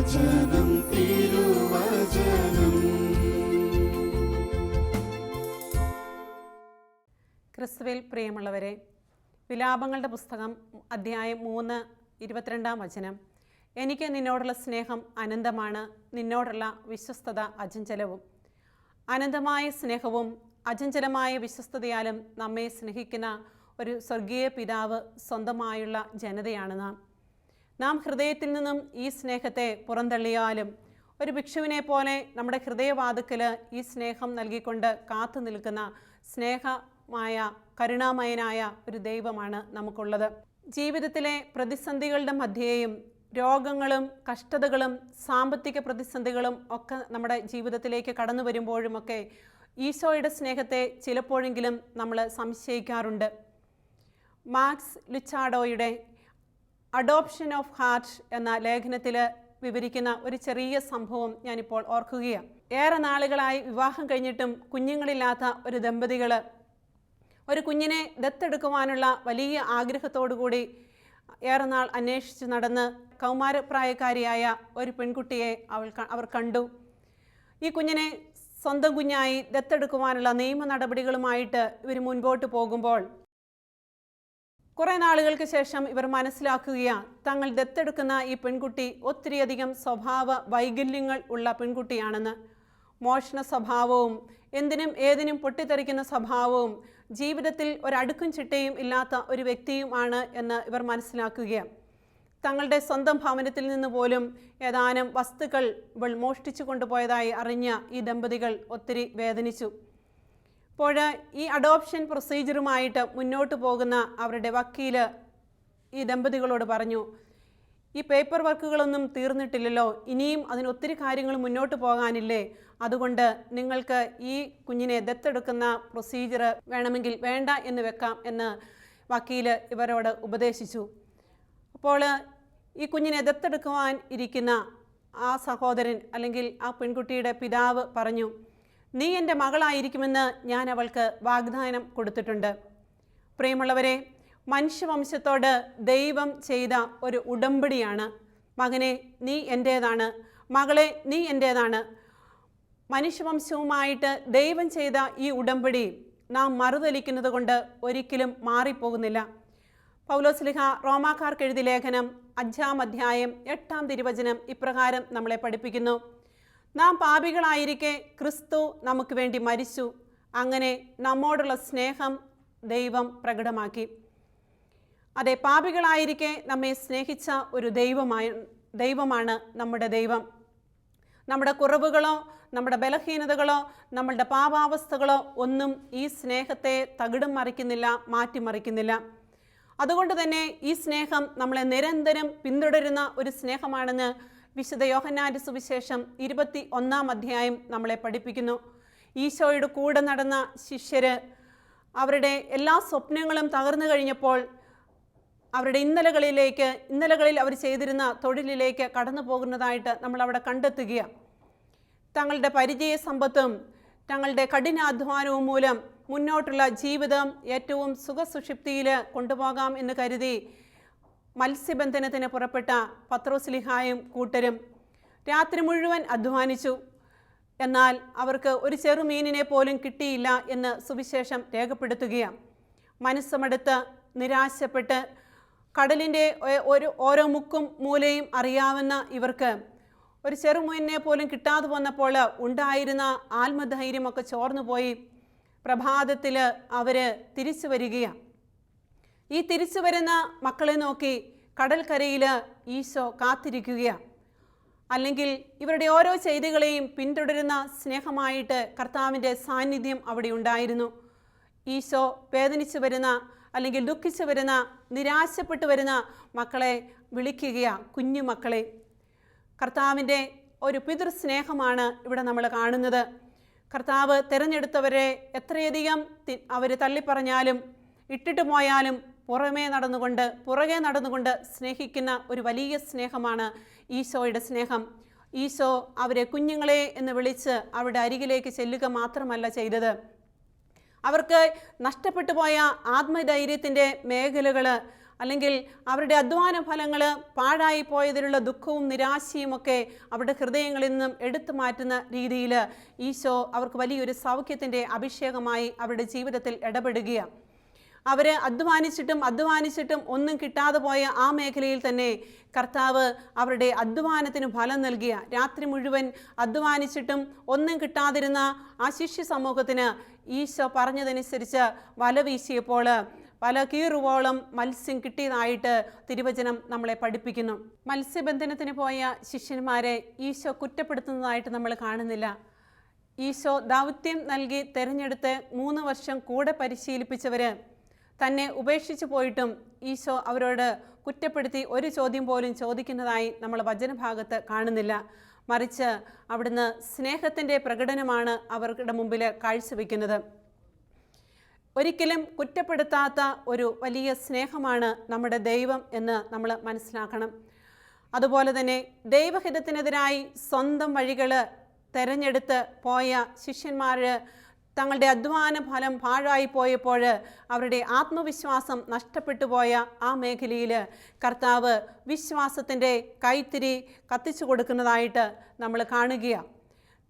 തിരുവചനം. ക്രിസ്തുവിൽ പ്രിയമുള്ളവരെ വിലാപങ്ങളുടെ പുസ്തകം അധ്യായം മൂന്ന് ഇരുപത്തിരണ്ടാം വചനം. എനിക്ക് നിന്നോടുള്ള സ്നേഹം അനന്തമാണ് നിന്നോടുള്ള വിശ്വസ്തത അചഞ്ചലവും. അനന്തമായ സ്നേഹവും അചഞ്ചലമായ വിശ്വസ്തതയാലും നമ്മെ സ്നേഹിക്കുന്ന ഒരു സ്വർഗീയ പിതാവ് സ്വന്തമായുള്ള ജനതയാണ് നാം. നാം ഹൃദയത്തിൽ നിന്നും ഈ സ്നേഹത്തെ പുറന്തള്ളിയാലും ഒരു ഭിക്ഷുവിനെ പോലെ നമ്മുടെ ഹൃദയവാതുക്കൽ ഈ സ്നേഹം നൽകിക്കൊണ്ട് കാത്തു നിൽക്കുന്ന സ്നേഹമായ കരുണാമയനായ ഒരു ദൈവമാണ് നമുക്കുള്ളത്. ജീവിതത്തിലെ പ്രതിസന്ധികളുടെ മധ്യേയും രോഗങ്ങളും കഷ്ടതകളും സാമ്പത്തിക പ്രതിസന്ധികളും ഒക്കെ നമ്മുടെ ജീവിതത്തിലേക്ക് കടന്നു വരുമ്പോഴുമൊക്കെ ഈശോയുടെ സ്നേഹത്തെ ചിലപ്പോഴെങ്കിലും നമ്മൾ സംശയിക്കാറുണ്ട്. മാക്സ് ലുച്ചാഡോയുടെ അഡോപ്ഷൻ ഓഫ് ഹാർട്ട് എന്ന ലേഖനത്തിൽ വിവരിക്കുന്ന ഒരു ചെറിയ സംഭവം ഞാനിപ്പോൾ ഓർക്കുകയാണ്. ഏറെ നാളുകളായി വിവാഹം കഴിഞ്ഞിട്ടും കുഞ്ഞുങ്ങളില്ലാത്ത ഒരു ദമ്പതികൾ ഒരു കുഞ്ഞിനെ ദത്തെടുക്കുവാനുള്ള വലിയ ആഗ്രഹത്തോടു കൂടി ഏറെ നാൾ അന്വേഷിച്ച് നടന്ന് കൗമാരപ്രായക്കാരിയായ ഒരു പെൺകുട്ടിയെ അവൾ അവർ കണ്ടു. ഈ കുഞ്ഞിനെ സ്വന്തം കുഞ്ഞായി ദത്തെടുക്കുവാനുള്ള നിയമ നടപടികളുമായിട്ട് ഇവർ മുൻപോട്ട് പോകുമ്പോൾ കുറേ നാളുകൾക്ക് ശേഷം ഇവർ മനസ്സിലാക്കുകയാണ് തങ്ങൾ ദത്തെടുക്കുന്ന ഈ പെൺകുട്ടി ഒത്തിരിയധികം സ്വഭാവ വൈകല്യങ്ങൾ ഉള്ള പെൺകുട്ടിയാണെന്ന്. മോഷണ സ്വഭാവവും എന്തിനും ഏതിനും പൊട്ടിത്തെറിക്കുന്ന സ്വഭാവവും ജീവിതത്തിൽ ഒരടുക്കും ചിട്ടയും ഇല്ലാത്ത ഒരു വ്യക്തിയുമാണ് എന്ന് ഇവർ മനസ്സിലാക്കുകയാണ്. തങ്ങളുടെ സ്വന്തം ഭവനത്തിൽ നിന്ന് പോലും ഏതാനും വസ്തുക്കൾ ഇവൾ മോഷ്ടിച്ചു കൊണ്ടുപോയതായി അറിഞ്ഞ ഈ ദമ്പതികൾ ഒത്തിരി വേദനിച്ചു. അപ്പോൾ ഈ അഡോപ്ഷൻ പ്രൊസീജിയറുമായിട്ട് മുന്നോട്ട് പോകുന്ന അവരുടെ വക്കീൽ ഈ ദമ്പതികളോട് പറഞ്ഞു ഈ പേപ്പർ വർക്കുകളൊന്നും തീർന്നിട്ടില്ലല്ലോ ഇനിയും അതിന് ഒത്തിരി കാര്യങ്ങൾ മുന്നോട്ട് പോകാനില്ലേ? അതുകൊണ്ട് നിങ്ങൾക്ക് ഈ കുഞ്ഞിനെ ദത്തെടുക്കുന്ന പ്രൊസീജിയർ വേണമെങ്കിൽ വേണ്ട എന്ന് വെക്കാം എന്ന് വക്കീൽ ഇവരോട് ഉപദേശിച്ചു. അപ്പോൾ ഈ കുഞ്ഞിനെ ദത്തെടുക്കുവാൻ ഇരിക്കുന്ന ആ സഹോദരൻ അല്ലെങ്കിൽ ആ പെൺകുട്ടിയുടെ പിതാവ് പറഞ്ഞു നീ എന്റെ മകളായിരിക്കുമെന്ന് ഞാൻ അവൾക്ക് വാഗ്ദാനം കൊടുത്തിട്ടുണ്ട്. പ്രിയമുള്ളവരെ മനുഷ്യവംശത്തോട് ദൈവം ചെയ്ത ഒരു ഉടമ്പടിയാണ്. മകനെ നീ എന്റേതാണ് മകളെ നീ എന്റേതാണ് മനുഷ്യവംശവുമായിട്ട് ദൈവം ചെയ്ത ഈ ഉടമ്പടി നാം മറുതലിക്കുന്നത് കൊണ്ട് ഒരിക്കലും മാറിപ്പോകുന്നില്ല. പൗലോസ്ലിഹ റോമാക്കാർക്ക് എഴുതി ലേഖനം അഞ്ചാം അധ്യായം എട്ടാം തിരുവചനം ഇപ്രകാരം നമ്മളെ പഠിപ്പിക്കുന്നു. നാം പാപികളായിരിക്കെ ക്രിസ്തു നമുക്ക് വേണ്ടി മരിച്ചു. അങ്ങനെ നമ്മോടുള്ള സ്നേഹം ദൈവം പ്രകടമാക്കി. അതെ പാപികളായിരിക്കെ നമ്മെ സ്നേഹിച്ച ഒരു ദൈവമായ ദൈവമാണ് നമ്മുടെ ദൈവം. നമ്മുടെ കുറവുകളോ നമ്മുടെ ബലഹീനതകളോ നമ്മളുടെ പാപാവസ്ഥകളോ ഒന്നും ഈ സ്നേഹത്തെ തകിടം മറിക്കുന്നില്ല മാറ്റിമറിക്കുന്നില്ല അതുകൊണ്ട് തന്നെ ഈ സ്നേഹം നമ്മളെ നിരന്തരം പിന്തുടരുന്ന ഒരു സ്നേഹമാണെന്ന് വിശുദ്ധ യോഹന്നാന്റെ സുവിശേഷം ഇരുപത്തി ഒന്നാം അധ്യായം നമ്മളെ പഠിപ്പിക്കുന്നു. ഈശോയുടെ കൂടെ നടന്ന ശിഷ്യര് അവരുടെ എല്ലാ സ്വപ്നങ്ങളും തകർന്നു കഴിഞ്ഞപ്പോൾ അവരുടെ ഇന്നലകളിലേക്ക് ഇന്നലകളിൽ അവർ ചെയ്തിരുന്ന തൊഴിലിലേക്ക് കടന്നു പോകുന്നതായിട്ട് നമ്മൾ അവിടെ കണ്ടെത്തുകയാണ് തങ്ങളുടെ പരിചയ സമ്പത്തും തങ്ങളുടെ കഠിനാധ്വാനവും മൂലം മുന്നോട്ടുള്ള ജീവിതം ഏറ്റവും സുഖസുഷിപ്തിയിൽ കൊണ്ടുപോകാം എന്ന് കരുതി മത്സ്യബന്ധനത്തിന് പുറപ്പെട്ട പത്രോസ്ലിഹായും കൂട്ടരും രാത്രി മുഴുവൻ അധ്വാനിച്ചു. എന്നാൽ അവർക്ക് ഒരു ചെറുമീനിനെ പോലും കിട്ടിയില്ല എന്ന് സുവിശേഷം രേഖപ്പെടുത്തുകയാണ്. മനസ്സുമെടുത്ത് നിരാശപ്പെട്ട് കടലിന്റെ ഒരു ഓരോ മുക്കും മൂലയും അറിയാവുന്ന ഇവർക്ക് ഒരു ചെറുമീനിനെ പോലും കിട്ടാതെ വന്നപ്പോൾ ഉണ്ടായിരുന്ന ആത്മധൈര്യമൊക്കെ ചോർന്നുപോയി. പ്രഭാതത്തിൽ അവർ തിരിച്ചു വരികയാണ്. ഈ തിരിച്ചു വരുന്ന മക്കളെ നോക്കി കടൽക്കരയിൽ ഈശോ കാത്തിരിക്കുകയാണ്. അല്ലെങ്കിൽ ഇവരുടെ ഓരോ ചെയ്തികളെയും പിന്തുടരുന്ന സ്നേഹമായിട്ട് കർത്താവിന്റെ സാന്നിധ്യം അവിടെ ഉണ്ടായിരുന്നു. ഈശോ വേദനിച്ചു വരുന്ന അല്ലെങ്കിൽ ദുഃഖിച്ചു വരുന്ന നിരാശപ്പെട്ടു വരുന്ന മക്കളെ വിളിക്കുകയാണ് കുഞ്ഞു മക്കളെ. കർത്താവിന്റെ ഒരു പിതൃസ്നേഹമാണ് ഇവിടെ നമ്മൾ കാണുന്നത്. കർത്താവ് തിരഞ്ഞെടുത്തവരെ എത്രയധികം അവർ തള്ളിപ്പറഞ്ഞാലും ഇട്ടിട്ട് പോയാലും പുറമേ നടന്നുകൊണ്ട് പുറകെ നടന്നുകൊണ്ട് സ്നേഹിക്കുന്ന ഒരു വലിയ സ്നേഹമാണ് ഈശോയുടെ സ്നേഹം. ഈശോ അവരെ കുഞ്ഞുങ്ങളെ എന്ന് വിളിച്ച് അവരുടെ അരികിലേക്ക് ചെല്ലുക മാത്രമല്ല ചെയ്തത്. അവർക്ക് നഷ്ടപ്പെട്ടു പോയ ആത്മധൈര്യത്തിന്റെ മേഖലകൾ അല്ലെങ്കിൽ അവരുടെ അധ്വാന ഫലങ്ങൾ പാഴായി പോയതിലുള്ള ദുഃഖവും നിരാശയും ഒക്കെ അവരുടെ ഹൃദയങ്ങളിൽ നിന്നും എടുത്തു മാറ്റുന്ന രീതിയിൽ ഈശോ അവർക്ക് വലിയൊരു സൗഖ്യത്തിന്റെ അഭിഷേകമായി അവരുടെ ജീവിതത്തിൽ ഇടപെടുകയാണ്. അവർ അധ്വാനിച്ചിട്ടും അധ്വാനിച്ചിട്ടും ഒന്നും കിട്ടാതെ പോയ ആ മേഖലയിൽ തന്നെ കർത്താവ് അവരുടെ അധ്വാനത്തിന് ഫലം നൽകിയ രാത്രി മുഴുവൻ അധ്വാനിച്ചിട്ടും ഒന്നും കിട്ടാതിരുന്ന ആ ശിഷ്യ സമൂഹത്തിന് ഈശോ പറഞ്ഞതനുസരിച്ച് വല വീശിയപ്പോൾ പല കീറുവോളം മത്സ്യം കിട്ടിയതായിട്ട് തിരുവചനം നമ്മളെ പഠിപ്പിക്കുന്നു. മത്സ്യബന്ധനത്തിന് പോയ ശിഷ്യന്മാരെ ഈശോ കുറ്റപ്പെടുത്തുന്നതായിട്ട് നമ്മൾ കാണുന്നില്ല. ഈശോ ദൗത്യം നൽകി തെരഞ്ഞെടുത്ത് മൂന്ന് വർഷം കൂടെ പരിശീലിപ്പിച്ചവർ തന്നെ ഉപേക്ഷിച്ചു പോയിട്ടും ഈശോ അവരോട് കുറ്റപ്പെടുത്തി ഒരു ചോദ്യം പോലും ചോദിക്കുന്നതായി നമ്മൾ വചനഭാഗത്ത് കാണുന്നില്ല. മറിച്ച് അവിടുന്ന് സ്നേഹത്തിന്റെ പ്രകടനമാണ് അവരുടെ മുമ്പിൽ കാഴ്ചവെക്കുന്നത്. ഒരിക്കലും കുറ്റപ്പെടുത്താത്ത ഒരു വലിയ സ്നേഹമാണ് നമ്മുടെ ദൈവം എന്ന് നമ്മൾ മനസ്സിലാക്കണം. അതുപോലെ തന്നെ ദൈവഹിതത്തിനെതിരായി സ്വന്തം വഴികൾ തെരഞ്ഞെടുത്ത് പോയ ശിഷ്യന്മാർ തങ്ങളുടെ അധ്വാന ഫലം പാഴായി പോയപ്പോൾ അവരുടെ ആത്മവിശ്വാസം നഷ്ടപ്പെട്ടു പോയ ആ മേഖലയിൽ കർത്താവ് വിശ്വാസത്തിന്റെ കൈത്തിരി കത്തിച്ചു കൊടുക്കുന്നതായിട്ട് നമ്മൾ കാണുകയാണ്.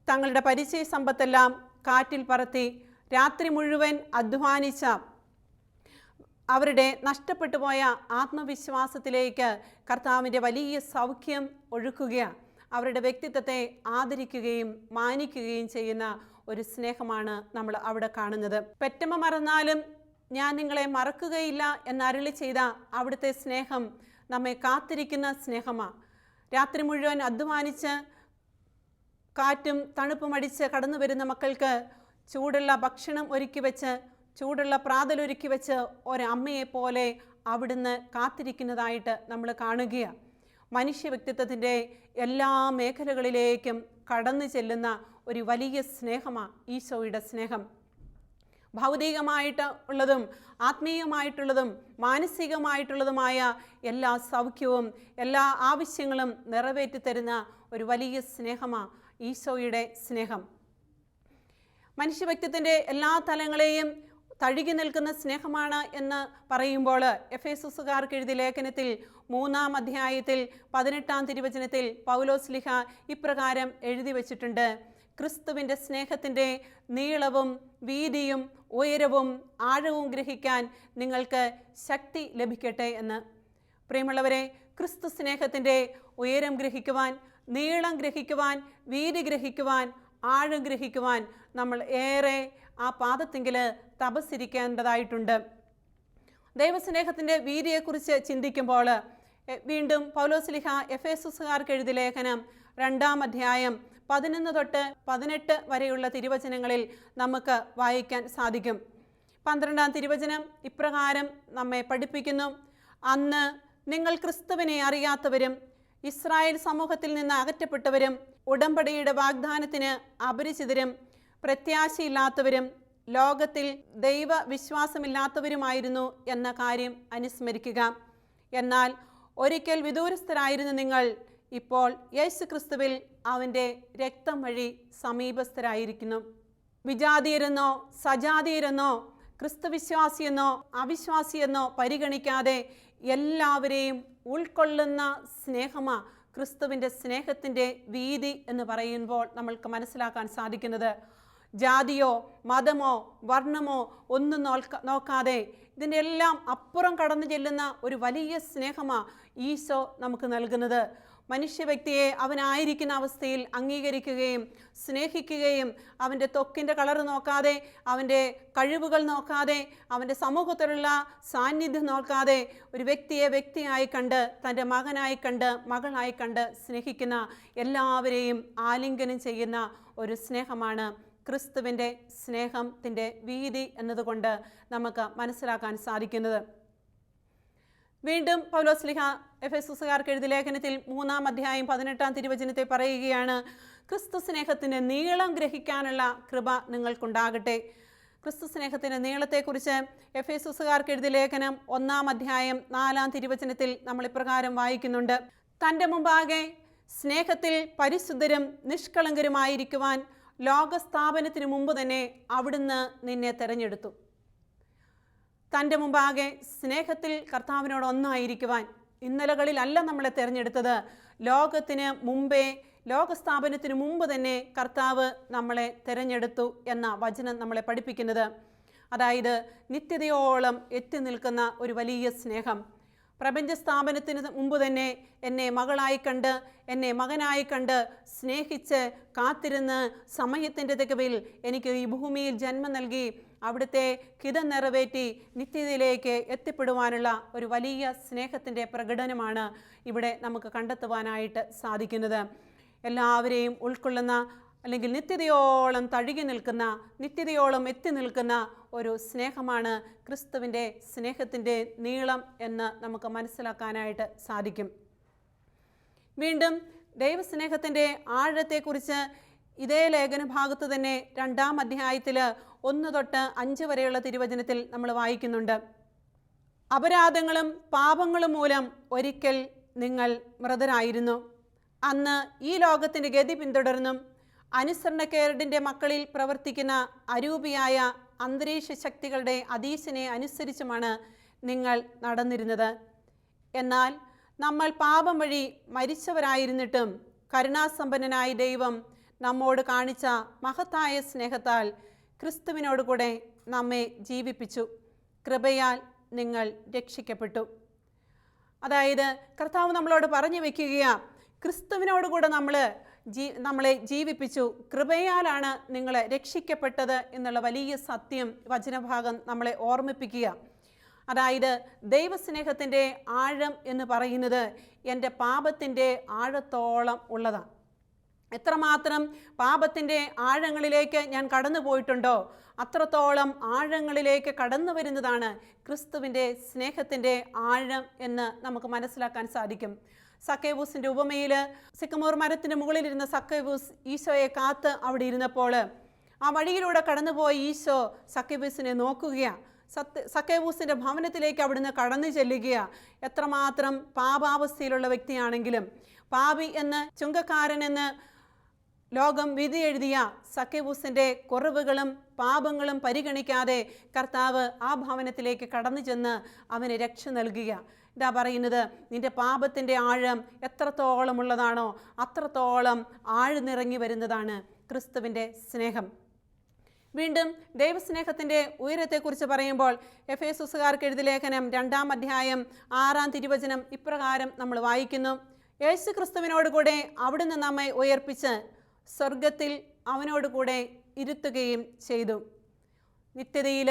തങ്ങളുടെ പരിചയ സമ്പത്തെല്ലാം കാറ്റിൽ പറത്തി രാത്രി മുഴുവൻ അധ്വാനിച്ച അവരുടെ നഷ്ടപ്പെട്ടു പോയ ആത്മവിശ്വാസത്തിലേക്ക് കർത്താവിന്റെ വലിയ സൗഖ്യം ഒഴുക്കുകയാണ്. അവരുടെ വ്യക്തിത്വത്തെ ആദരിക്കുകയും മാനിക്കുകയും ചെയ്യുന്ന ഒരു സ്നേഹമാണ് നമ്മൾ അവിടെ കാണുന്നത്. പെറ്റമ്മ മറന്നാലും ഞാൻ നിങ്ങളെ മറക്കുകയില്ല എന്നരുളി ചെയ്ത അവിടുത്തെ സ്നേഹം നമ്മെ കാത്തിരിക്കുന്ന സ്നേഹമാണ് രാത്രി മുഴുവൻ അധ്വാനിച്ച് കാറ്റും തണുപ്പും അടിച്ച് കടന്നു വരുന്ന മക്കൾക്ക് ചൂടുള്ള ഭക്ഷണം ഒരുക്കി വെച്ച് ചൂടുള്ള പ്രാതലൊരുക്കി വെച്ച് ഒരമ്മയെ പോലെ അവിടുന്ന് കാത്തിരിക്കുന്നതായിട്ട് നമ്മൾ കാണുകയാണ് മനുഷ്യ വ്യക്തിത്വത്തിന്റെ എല്ലാ മേഖലകളിലേക്കും കടന്നു ചെല്ലുന്ന ഒരു വലിയ സ്നേഹമാണ് ഈശോയുടെ സ്നേഹം. ഭൗതികമായിട്ട് ഉള്ളതും ആത്മീയമായിട്ടുള്ളതും മാനസികമായിട്ടുള്ളതുമായ എല്ലാ സൗഖ്യവും എല്ലാ ആവശ്യങ്ങളും നിറവേറ്റി തരുന്ന ഒരു വലിയ സ്നേഹമാണ് ഈശോയുടെ സ്നേഹം. മനുഷ്യ വ്യക്തിത്വത്തിന്റെ എല്ലാ തലങ്ങളെയും തഴുകി നിൽക്കുന്ന സ്നേഹമാണ് എന്ന് പറയുമ്പോൾ എഫ് എസ് എസുകാർക്ക് എഴുതിയ ലേഖനത്തിൽ മൂന്നാം അധ്യായത്തിൽ പതിനെട്ടാം തിരുവചനത്തിൽ പൗലോസ് ലിഹ ഇപ്രകാരം എഴുതി വച്ചിട്ടുണ്ട്. ക്രിസ്തുവിന്റെ സ്നേഹത്തിന്റെ നീളവും വീതിയും ഉയരവും ആഴവും ഗ്രഹിക്കാൻ നിങ്ങൾക്ക് ശക്തി ലഭിക്കട്ടെ എന്ന്. പ്രിയമുള്ളവരെ ക്രിസ്തു സ്നേഹത്തിന്റെ ഉയരം ഗ്രഹിക്കുവാൻ നീളം ഗ്രഹിക്കുവാൻ വീതി ഗ്രഹിക്കുവാൻ ആഴം ഗ്രഹിക്കുവാൻ നമ്മൾ ഏറെ ആ പാദത്തെങ്കിൽ തപസ്സിരിക്കേണ്ടതായിട്ടുണ്ട്. ദൈവസ്നേഹത്തിന്റെ വീതിയെക്കുറിച്ച് ചിന്തിക്കുമ്പോൾ വീണ്ടും പൗലോസ്ലിഹ എഫ് എസ് എസുകാർക്ക് എഴുതി ലേഖനം രണ്ടാം അധ്യായം പതിനൊന്ന് തൊട്ട് പതിനെട്ട് വരെയുള്ള തിരുവചനങ്ങളിൽ നമുക്ക് വായിക്കാൻ സാധിക്കും. പന്ത്രണ്ടാം തിരുവചനം ഇപ്രകാരം നമ്മെ പഠിപ്പിക്കുന്നു. അന്ന് നിങ്ങൾ ക്രിസ്തുവിനെ അറിയാത്തവരും ഇസ്രായേൽ സമൂഹത്തിൽ നിന്ന് അകറ്റപ്പെട്ടവരും ഉടമ്പടിയുടെ വാഗ്ദാനത്തിന് അപരിചിതരും പ്രത്യാശയില്ലാത്തവരും ലോകത്തിൽ ദൈവ വിശ്വാസമില്ലാത്തവരുമായിരുന്നു എന്ന കാര്യം അനുസ്മരിക്കുക. എന്നാൽ ഒരിക്കൽ വിദൂരസ്ഥരായിരുന്ന നിങ്ങൾ ഇപ്പോൾ യേശു ക്രിസ്തുവിൽ അവന്റെ രക്തം വഴി സമീപസ്ഥരായിരിക്കുന്നു. വിജാതീയരെന്നോ സജാതീയരെന്നോ ക്രിസ്തുവിശ്വാസിയെന്നോ അവിശ്വാസിയെന്നോ പരിഗണിക്കാതെ എല്ലാവരെയും ഉൾക്കൊള്ളുന്ന സ്നേഹമാ ക്രിസ്തുവിന്റെ സ്നേഹത്തിന്റെ വീതി എന്ന് പറയുമ്പോൾ നമ്മൾക്ക് മനസ്സിലാക്കാൻ സാധിക്കുന്നത്. ജാതിയോ മതമോ വർണമോ ഒന്നും നോക്കാതെ ഇതിന്റെ എല്ലാം അപ്പുറം കടന്നു ചെല്ലുന്ന ഒരു വലിയ സ്നേഹമാണ് ഈശോ നമുക്ക് നൽകുന്നത്. മനുഷ്യ വ്യക്തിയെ അവനായിരിക്കുന്ന അവസ്ഥയിൽ അംഗീകരിക്കുകയും സ്നേഹിക്കുകയും അവന്റെ ത്വക്കിന്റെ കളർ നോക്കാതെ അവന്റെ കഴിവുകൾ നോക്കാതെ അവന്റെ സമൂഹത്തിലുള്ള സാന്നിധ്യം നോക്കാതെ ഒരു വ്യക്തിയെ വ്യക്തിയായി കണ്ട് തന്റെ മകനായി കണ്ട് മകളായി കണ്ട് സ്നേഹിക്കുന്ന എല്ലാവരെയും ആലിംഗനം ചെയ്യുന്ന ഒരു സ്നേഹമാണ് ക്രിസ്തുവിന്റെ സ്നേഹത്തിന്റെ വീതി എന്നതുകൊണ്ട് നമുക്ക് മനസ്സിലാക്കാൻ സാധിക്കുന്നത്. വീണ്ടും പൗലോസ് ലിഹ എഫ് എസ് എസുകാർക്ക് എഴുതിയ ലേഖനത്തിൽ മൂന്നാം അധ്യായം പതിനെട്ടാം തിരുവചനത്തെ പറയുകയാണ് ക്രിസ്തു സ്നേഹത്തിന്റെ നീളം ഗ്രഹിക്കാനുള്ള കൃപ നിങ്ങൾക്കുണ്ടാകട്ടെ. ക്രിസ്തു സ്നേഹത്തിന്റെ നീളത്തെക്കുറിച്ച് എഫ് എസ് എസുകാർക്ക് എഴുതിയ ലേഖനം ഒന്നാം അധ്യായം നാലാം തിരുവചനത്തിൽ നമ്മൾ ഇപ്രകാരം വായിക്കുന്നുണ്ട്. തന്റെ മുമ്പാകെ സ്നേഹത്തിൽ പരിശുദ്ധരും നിഷ്കളങ്കരുമായിരിക്കുവാൻ ലോകസ്ഥാപനത്തിന് മുമ്പ് തന്നെ അവിടുന്ന് നിന്നെ തെരഞ്ഞെടുത്തു. തന്റെ മുമ്പാകെ സ്നേഹത്തിൽ കർത്താവിനോട് ഒന്നായിരിക്കുവാൻ ഇന്നലകളിലല്ല നമ്മളെ തിരഞ്ഞെടുത്തത്. ലോകത്തിന് മുമ്പേ ലോകസ്ഥാപനത്തിന് മുമ്പ് തന്നെ കർത്താവ് നമ്മളെ തിരഞ്ഞെടുത്തു എന്ന വചനം നമ്മളെ പഠിപ്പിക്കുന്നത്. അതായത് നിത്യതയോളം എത്തി നിൽക്കുന്ന ഒരു വലിയ സ്നേഹം. പ്രപഞ്ച സ്ഥാപനത്തിന് മുമ്പ് തന്നെ എന്നെ മകളായി കണ്ട് എന്നെ മകനായി കണ്ട് സ്നേഹിച്ച് കാത്തിരുന്ന് സമയത്തിന്റെ തികവിൽ എനിക്ക് ഈ ഭൂമിയിൽ ജന്മം നൽകി അവിടുത്തെ ഹിതം നിറവേറ്റി നിത്യതയിലേക്ക് എത്തിപ്പെടുവാനുള്ള ഒരു വലിയ സ്നേഹത്തിന്റെ പ്രകടനമാണ് ഇവിടെ നമുക്ക് കണ്ടെത്തുവാനായിട്ട് സാധിക്കുന്നത്. എല്ലാവരെയും ഉൾക്കൊള്ളുന്ന അല്ലെങ്കിൽ നിത്യതയോളം തഴുകി നിൽക്കുന്ന നിത്യതയോളം എത്തി നിൽക്കുന്ന ഒരു സ്നേഹമാണ് ക്രിസ്തുവിന്റെ സ്നേഹത്തിന്റെ നീളം എന്ന് നമുക്ക് മനസ്സിലാക്കാനായിട്ട് സാധിക്കും. വീണ്ടും ദൈവസ്നേഹത്തിന്റെ ആഴത്തെക്കുറിച്ച് ഇതേ ലേഖന ഭാഗത്ത് തന്നെ രണ്ടാം അധ്യായത്തിൽ ഒന്ന് തൊട്ട് അഞ്ച് വരെയുള്ള തിരുവചനത്തിൽ നമ്മൾ വായിക്കുന്നുണ്ട്. അപരാധങ്ങളും പാപങ്ങളും മൂലം ഒരിക്കൽ നിങ്ങൾ മൃതരായിരുന്നു. അന്ന് ഈ ലോകത്തിന്റെ ഗതി പിന്തുടർന്നും അനുസരണക്കേരടിന്റെ മക്കളിൽ പ്രവർത്തിക്കുന്ന അരൂപിയായ അന്തരീക്ഷ ശക്തികളുടെ അതീശനെ അനുസരിച്ചുമാണ് നിങ്ങൾ നടന്നിരുന്നത്. എന്നാൽ നമ്മൾ പാപം വഴി മരിച്ചവരായിരുന്നിട്ടും കരുണാസമ്പന്നനായ ദൈവം നമ്മോട് കാണിച്ച മഹത്തായ സ്നേഹത്താൽ ക്രിസ്തുവിനോട് കൂടെ നമ്മെ ജീവിപ്പിച്ചു. കൃപയാൽ നിങ്ങൾ രക്ഷിക്കപ്പെട്ടു. അതായത് കർത്താവ് നമ്മളോട് പറഞ്ഞു വയ്ക്കുകയാണ് ക്രിസ്തുവിനോടുകൂടെ നമ്മൾ ജീ നമ്മളെ ജീവിപ്പിച്ചു. കൃപയാലാണ് നിങ്ങൾ രക്ഷിക്കപ്പെട്ടത് എന്നുള്ള വലിയ സത്യം വചനഭാഗം നമ്മളെ ഓർമ്മിപ്പിക്കുക അതായത് ദൈവസ്നേഹത്തിന്റെ ആഴം എന്ന് പറയുന്നത് എന്റെ പാപത്തിന്റെ ആഴത്തോളം ഉള്ളതാണ്. എത്രമാത്രം പാപത്തിന്റെ ആഴങ്ങളിലേക്ക് ഞാൻ കടന്നു പോയിട്ടുണ്ടോ? അത്രത്തോളം ആഴങ്ങളിലേക്ക് കടന്നു വരുന്നതാണ് ക്രിസ്തുവിന്റെ സ്നേഹത്തിന്റെ ആഴം എന്ന് നമുക്ക് മനസ്സിലാക്കാൻ സാധിക്കും. സക്കേബൂസിന്റെ ഉപമയിൽ സിക്കമൂർ മരത്തിന് മുകളിലിരുന്ന സക്കേബൂസ് ഈശോയെ കാത്ത് അവിടെ ഇരുന്നപ്പോൾ ആ വഴിയിലൂടെ കടന്നുപോയ ഈശോ സക്കേബൂസിനെ നോക്കുകയാണ് സത്യ സക്കേബൂസിന്റെ ഭവനത്തിലേക്ക് അവിടുന്ന് കടന്നു ചെല്ലുകയാണ് എത്രമാത്രം പാപാവസ്ഥയിലുള്ള വ്യക്തിയാണെങ്കിലും പാപി എന്ന് ചുങ്കക്കാരൻ എന്ന് ലോകം വിധി എഴുതിയ സക്കേബൂസിന്റെ കുറവുകളും പാപങ്ങളും പരിഗണിക്കാതെ കർത്താവ് ആ ഭവനത്തിലേക്ക് കടന്നു ചെന്ന് അവന് രക്ഷ നൽകുക. ഇതാ പറയുന്നത് നിന്റെ പാപത്തിന്റെ ആഴം എത്രത്തോളം ഉള്ളതാണോ അത്രത്തോളം ആഴ്ന്നിറങ്ങി വരുന്നതാണ് ക്രിസ്തുവിന്റെ സ്നേഹം. വീണ്ടും ദൈവസ്നേഹത്തിന്റെ ഉയരത്തെക്കുറിച്ച് പറയുമ്പോൾ എഫ് എ എഴുതി ലേഖനം രണ്ടാം അധ്യായം ആറാം തിരുവചനം ഇപ്രകാരം നമ്മൾ വായിക്കുന്നു. യേശു ക്രിസ്തുവിനോടുകൂടെ അവിടുന്ന് നമ്മെ ഉയർപ്പിച്ച് സ്വർഗത്തിൽ അവനോട് കൂടെ ഇരുത്തുകയും ചെയ്തു. നിത്യതയിൽ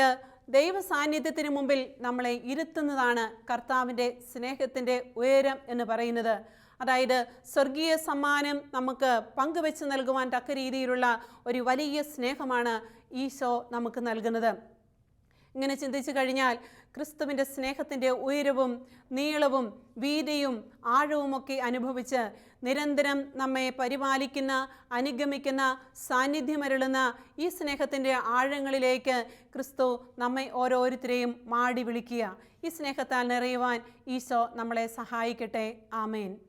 ദൈവ സാന്നിധ്യത്തിന് മുമ്പിൽ നമ്മളെ ഇരുത്തുന്നതാണ് കർത്താവിന്റെ സ്നേഹത്തിന്റെ ഉയരം എന്ന് പറയുന്നത്. അതായത് സ്വർഗീയ സമ്മാനം നമുക്ക് പങ്കുവെച്ച് നൽകുവാൻ തക്ക രീതിയിലുള്ള ഒരു വലിയ സ്നേഹമാണ് ഈശോ നമുക്ക് നൽകുന്നത്. ഇങ്ങനെ ചിന്തിച്ചു കഴിഞ്ഞാൽ ക്രിസ്തുവിന്റെ സ്നേഹത്തിന്റെ ഉയരവും നീളവും വീതിയും ആഴവുമൊക്കെ അനുഭവിച്ച് നിരന്തരം നമ്മെ പരിപാലിക്കുന്ന അനുഗമിക്കുന്ന സാന്നിധ്യമരുളുന്ന ഈ സ്നേഹത്തിന്റെ ആഴങ്ങളിലേക്ക് ക്രിസ്തു നമ്മെ ഓരോരുത്തരെയും മാടി വിളിക്കുക. ഈ സ്നേഹത്താൽ നിറയുവാൻ ഈശോ നമ്മളെ സഹായിക്കട്ടെ. ആമേൻ.